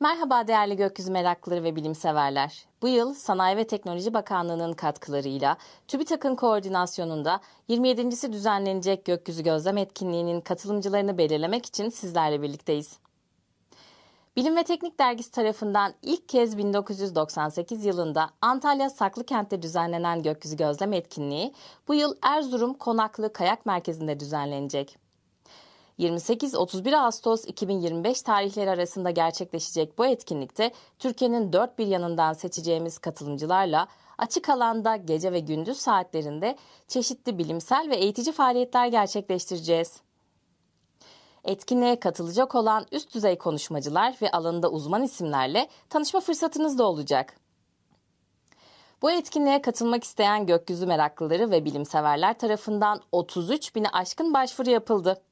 Merhaba değerli gökyüzü meraklıları ve bilimseverler. Bu yıl Sanayi ve Teknoloji Bakanlığı'nın katkılarıyla TÜBİTAK'ın koordinasyonunda 27.si düzenlenecek gökyüzü gözlem etkinliğinin katılımcılarını belirlemek için sizlerle birlikteyiz. Bilim ve Teknik Dergisi tarafından ilk kez 1998 yılında Antalya Saklıkent'te düzenlenen gökyüzü gözlem etkinliği bu yıl Erzurum Konaklı Kayak Merkezi'nde düzenlenecek. 28-31 Ağustos 2025 tarihleri arasında gerçekleşecek bu etkinlikte Türkiye'nin dört bir yanından seçeceğimiz katılımcılarla açık alanda gece ve gündüz saatlerinde çeşitli bilimsel ve eğitici faaliyetler gerçekleştireceğiz. Etkinliğe katılacak olan üst düzey konuşmacılar ve alanında uzman isimlerle tanışma fırsatınız da olacak. Bu etkinliğe katılmak isteyen gökyüzü meraklıları ve bilimseverler tarafından 33 bini aşkın başvuru yapıldı.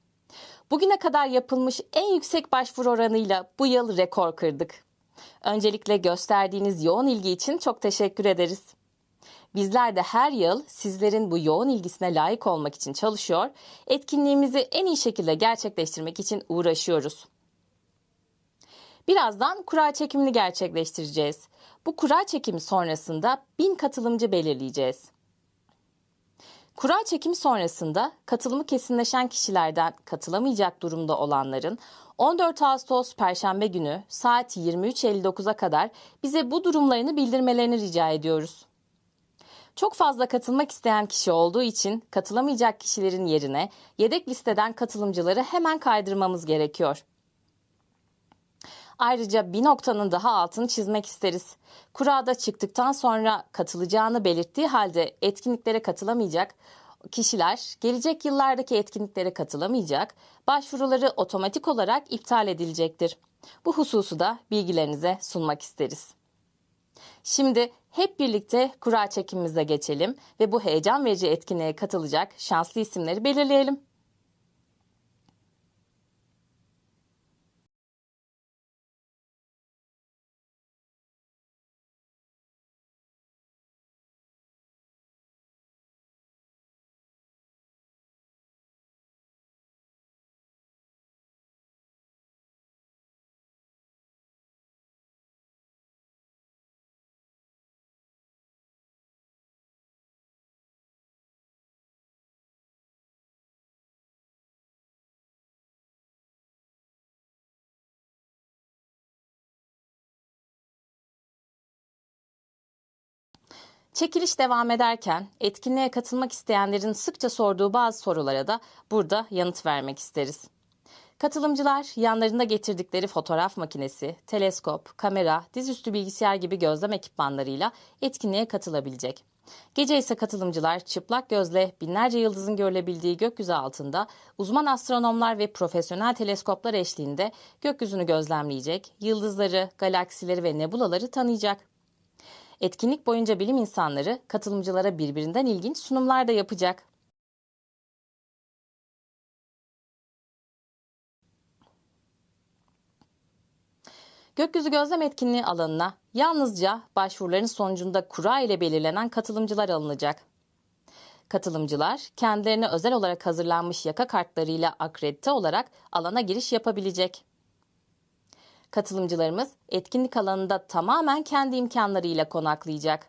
Bugüne kadar yapılmış en yüksek başvuru oranıyla bu yıl rekor kırdık. Öncelikle gösterdiğiniz yoğun ilgi için çok teşekkür ederiz. Bizler de her yıl sizlerin bu yoğun ilgisine layık olmak için çalışıyor, etkinliğimizi en iyi şekilde gerçekleştirmek için uğraşıyoruz. Birazdan kura çekimini gerçekleştireceğiz. Bu kura çekimi sonrasında bin katılımcı belirleyeceğiz. Kura çekimi sonrasında katılımı kesinleşen kişilerden katılamayacak durumda olanların 14 Ağustos Perşembe günü saat 23.59'a kadar bize bu durumlarını bildirmelerini rica ediyoruz. Çok fazla katılmak isteyen kişi olduğu için katılamayacak kişilerin yerine yedek listeden katılımcıları hemen kaydırmamız gerekiyor. Ayrıca bir noktanın daha altını çizmek isteriz. Kurada çıktıktan sonra katılacağını belirttiği halde etkinliklere katılamayacak kişiler gelecek yıllardaki etkinliklere katılamayacak, başvuruları otomatik olarak iptal edilecektir. Bu hususu da bilgilerinize sunmak isteriz. Şimdi hep birlikte kura çekimimize geçelim ve bu heyecan verici etkinliğe katılacak şanslı isimleri belirleyelim. Çekiliş devam ederken etkinliğe katılmak isteyenlerin sıkça sorduğu bazı sorulara da burada yanıt vermek isteriz. Katılımcılar yanlarında getirdikleri fotoğraf makinesi, teleskop, kamera, dizüstü bilgisayar gibi gözlem ekipmanlarıyla etkinliğe katılabilecek. Gece ise katılımcılar çıplak gözle binlerce yıldızın görülebildiği gökyüzü altında uzman astronomlar ve profesyonel teleskoplar eşliğinde gökyüzünü gözlemleyecek, yıldızları, galaksileri ve nebulaları tanıyacak. Etkinlik boyunca bilim insanları katılımcılara birbirinden ilginç sunumlar da yapacak. Gökyüzü gözlem etkinliği alanına yalnızca başvuruların sonucunda kura ile belirlenen katılımcılar alınacak. Katılımcılar kendilerine özel olarak hazırlanmış yaka kartlarıyla akredite olarak alana giriş yapabilecek. Katılımcılarımız etkinlik alanında tamamen kendi imkanlarıyla konaklayacak.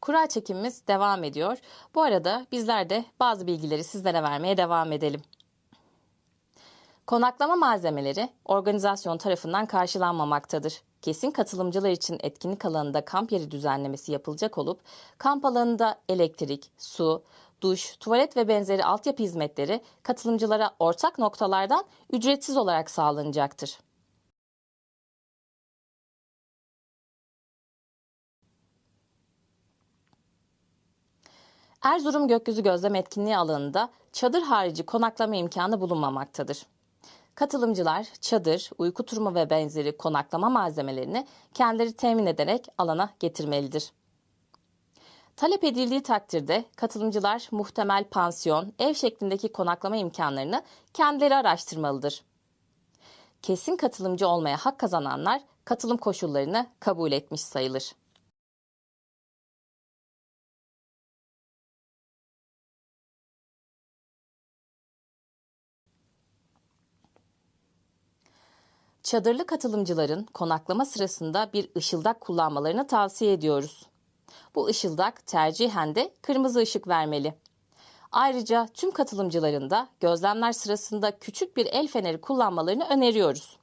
Kura çekimimiz devam ediyor. Bu arada bizler de bazı bilgileri sizlere vermeye devam edelim. Konaklama malzemeleri organizasyon tarafından karşılanmamaktadır. Kesin katılımcılar için etkinlik alanında kamp yeri düzenlemesi yapılacak olup kamp alanında elektrik, su, duş, tuvalet ve benzeri altyapı hizmetleri katılımcılara ortak noktalardan ücretsiz olarak sağlanacaktır. Erzurum Gökyüzü Gözlem Etkinliği alanında çadır harici konaklama imkanı bulunmamaktadır. Katılımcılar çadır, uyku turumu ve benzeri konaklama malzemelerini kendileri temin ederek alana getirmelidir. Talep edildiği takdirde katılımcılar muhtemel pansiyon, ev şeklindeki konaklama imkanlarını kendileri araştırmalıdır. Kesin katılımcı olmaya hak kazananlar katılım koşullarını kabul etmiş sayılır. Çadırlı katılımcıların konaklama sırasında bir ışıldak kullanmalarını tavsiye ediyoruz. Bu ışıldak tercihen de kırmızı ışık vermeli. Ayrıca tüm katılımcıların da gözlemler sırasında küçük bir el feneri kullanmalarını öneriyoruz.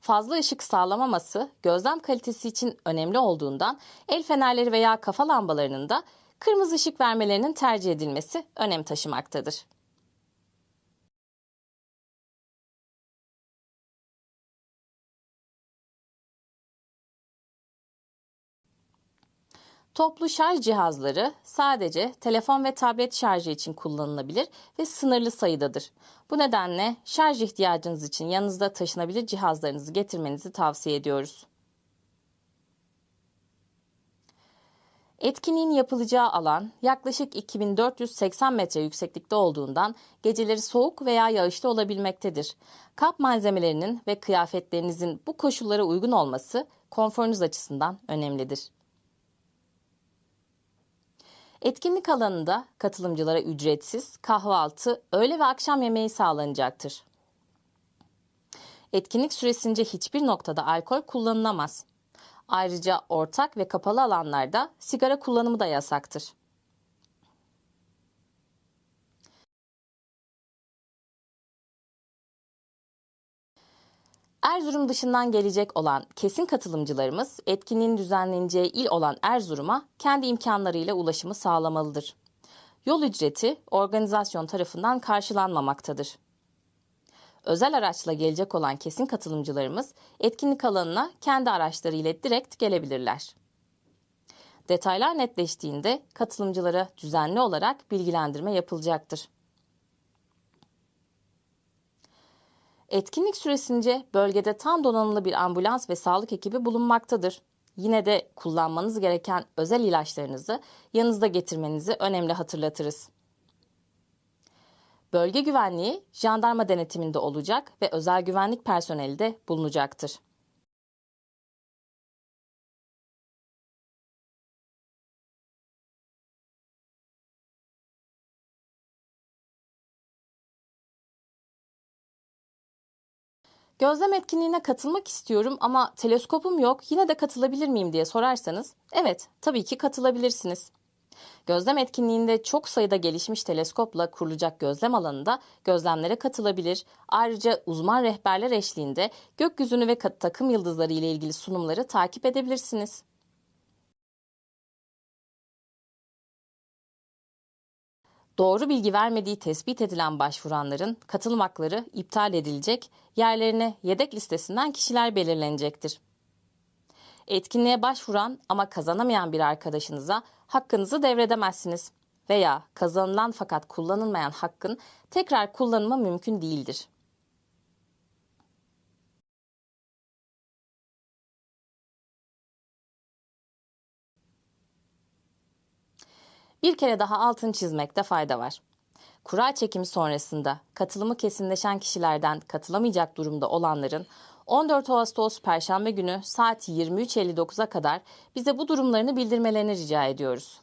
Fazla ışık sağlamaması gözlem kalitesi için önemli olduğundan el fenerleri veya kafa lambalarının da kırmızı ışık vermelerinin tercih edilmesi önem taşımaktadır. Toplu şarj cihazları sadece telefon ve tablet şarjı için kullanılabilir ve sınırlı sayıdadır. Bu nedenle şarj ihtiyacınız için yanınızda taşınabilir cihazlarınızı getirmenizi tavsiye ediyoruz. Etkinliğin yapılacağı alan yaklaşık 2480 metre yükseklikte olduğundan geceleri soğuk veya yağışlı olabilmektedir. Kap malzemelerinin ve kıyafetlerinizin bu koşullara uygun olması konforunuz açısından önemlidir. Etkinlik alanında katılımcılara ücretsiz kahvaltı, öğle ve akşam yemeği sağlanacaktır. Etkinlik süresince hiçbir noktada alkol kullanılamaz. Ayrıca ortak ve kapalı alanlarda sigara kullanımı da yasaktır. Erzurum dışından gelecek olan kesin katılımcılarımız etkinliğin düzenleneceği il olan Erzurum'a kendi imkanlarıyla ulaşımı sağlamalıdır. Yol ücreti organizasyon tarafından karşılanmamaktadır. Özel araçla gelecek olan kesin katılımcılarımız etkinlik alanına kendi araçları ile direkt gelebilirler. Detaylar netleştiğinde katılımcılara düzenli olarak bilgilendirme yapılacaktır. Etkinlik süresince bölgede tam donanımlı bir ambulans ve sağlık ekibi bulunmaktadır. Yine de kullanmanız gereken özel ilaçlarınızı yanınızda getirmenizi önemli hatırlatırız. Bölge güvenliği jandarma denetiminde olacak ve özel güvenlik personeli de bulunacaktır. Gözlem etkinliğine katılmak istiyorum ama teleskopum yok, yine de katılabilir miyim diye sorarsanız, evet, tabii ki katılabilirsiniz. Gözlem etkinliğinde çok sayıda gelişmiş teleskopla kurulacak gözlem alanında gözlemlere katılabilir. Ayrıca uzman rehberler eşliğinde gökyüzünü ve takım yıldızları ile ilgili sunumları takip edebilirsiniz. Doğru bilgi vermediği tespit edilen başvuranların katılım hakları iptal edilecek, yerlerine yedek listesinden kişiler belirlenecektir. Etkinliğe başvuran ama kazanamayan bir arkadaşınıza hakkınızı devredemezsiniz veya kazanılan fakat kullanılmayan hakkın tekrar kullanımı mümkün değildir. Bir kere daha altın çizmekte fayda var. Kura çekimi sonrasında katılımı kesinleşen kişilerden katılamayacak durumda olanların 14 Ağustos Perşembe günü saat 23.59'a kadar bize bu durumlarını bildirmelerini rica ediyoruz.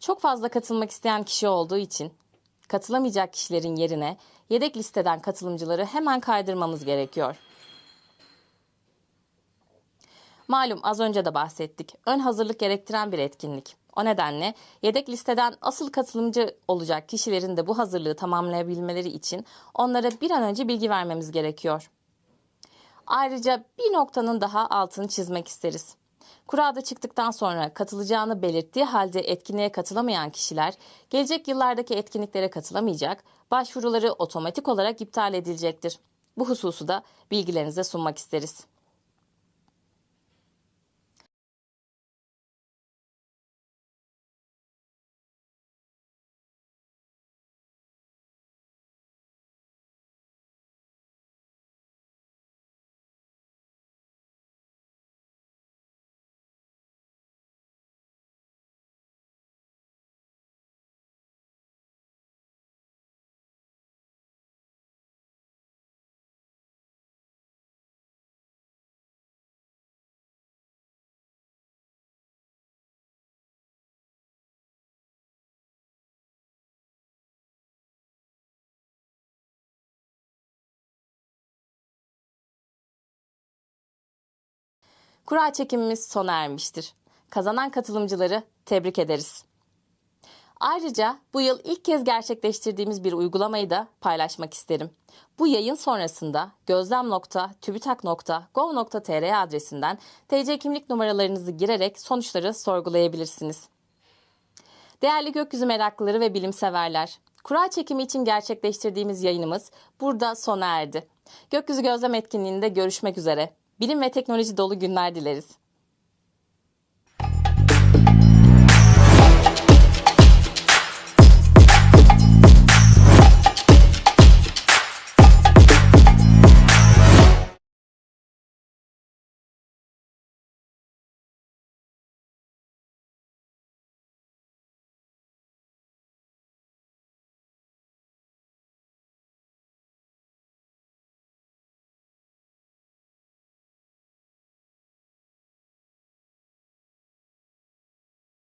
Çok fazla katılmak isteyen kişi olduğu için katılamayacak kişilerin yerine yedek listeden katılımcıları hemen kaydırmamız gerekiyor. Malum az önce de bahsettik. Ön hazırlık gerektiren bir etkinlik. O nedenle yedek listeden asıl katılımcı olacak kişilerin de bu hazırlığı tamamlayabilmeleri için onlara bir an önce bilgi vermemiz gerekiyor. Ayrıca bir noktanın daha altını çizmek isteriz. Kurada çıktıktan sonra katılacağını belirttiği halde etkinliğe katılamayan kişiler gelecek yıllardaki etkinliklere katılamayacak, başvuruları otomatik olarak iptal edilecektir. Bu hususu da bilgilerinize sunmak isteriz. Kura çekimimiz sona ermiştir. Kazanan katılımcıları tebrik ederiz. Ayrıca bu yıl ilk kez gerçekleştirdiğimiz bir uygulamayı da paylaşmak isterim. Bu yayın sonrasında gözlem.tübitak.gov.tr adresinden TC kimlik numaralarınızı girerek sonuçları sorgulayabilirsiniz. Değerli gökyüzü meraklıları ve bilimseverler, kura çekimi için gerçekleştirdiğimiz yayınımız burada sona erdi. Gökyüzü gözlem etkinliğinde görüşmek üzere. Bilim ve teknoloji dolu günler dileriz.